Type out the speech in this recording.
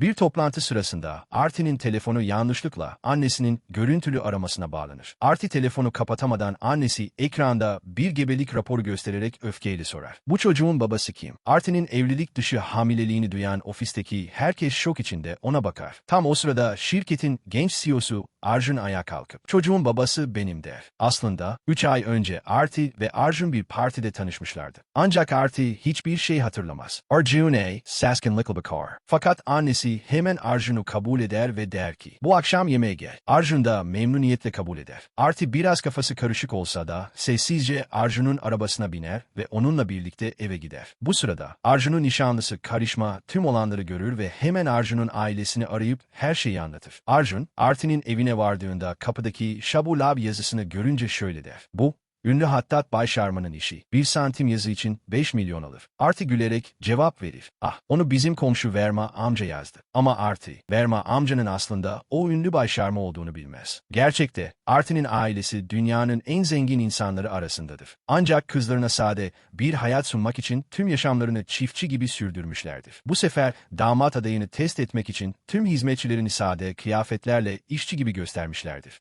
Bir toplantı sırasında Artie'nin telefonu yanlışlıkla annesinin görüntülü aramasına bağlanır. Artie telefonu kapatamadan annesi ekranda bir gebelik raporu göstererek öfkeyle sorar. Bu çocuğun babası kim? Artie'nin evlilik dışı hamileliğini duyan ofisteki herkes şok içinde ona bakar. Tam o sırada şirketin genç CEO'su Arjun ayağa kalkıp çocuğun babası benim der. Aslında 3 ay önce Artie ve Arjun bir partide tanışmışlardı. Ancak Artie hiçbir şey hatırlamaz. Arjun'e saskinlikle bakar. Fakat annesi hemen Arjun'u kabul eder ve der ki bu akşam yemeğe gel. Arjun da memnuniyetle kabul eder. Artie biraz kafası karışık olsa da sessizce Arjun'un arabasına biner ve onunla birlikte eve gider. Bu sırada Arjun'un nişanlısı Karişma tüm olanları görür ve hemen Arjun'un ailesini arayıp her şeyi anlatır. Arjun, Artie'nin evine vardığında kapıdaki Shabu Lab yazısını görünce şöyle der. Bu, Ünlü hattat Bay Sharma'nın işi. Bir santim yazı için 5 milyon alır. Arti gülerek cevap verir. Ah, onu bizim komşu Verma amca yazdı. Ama Arti, Verma amcanın aslında o ünlü Bay Sharma olduğunu bilmez. Gerçekte, Arti'nin ailesi dünyanın en zengin insanları arasındadır. Ancak kızlarına sade bir hayat sunmak için tüm yaşamlarını çiftçi gibi sürdürmüşlerdir. Bu sefer damat adayını test etmek için tüm hizmetçilerini sade kıyafetlerle işçi gibi göstermişlerdir.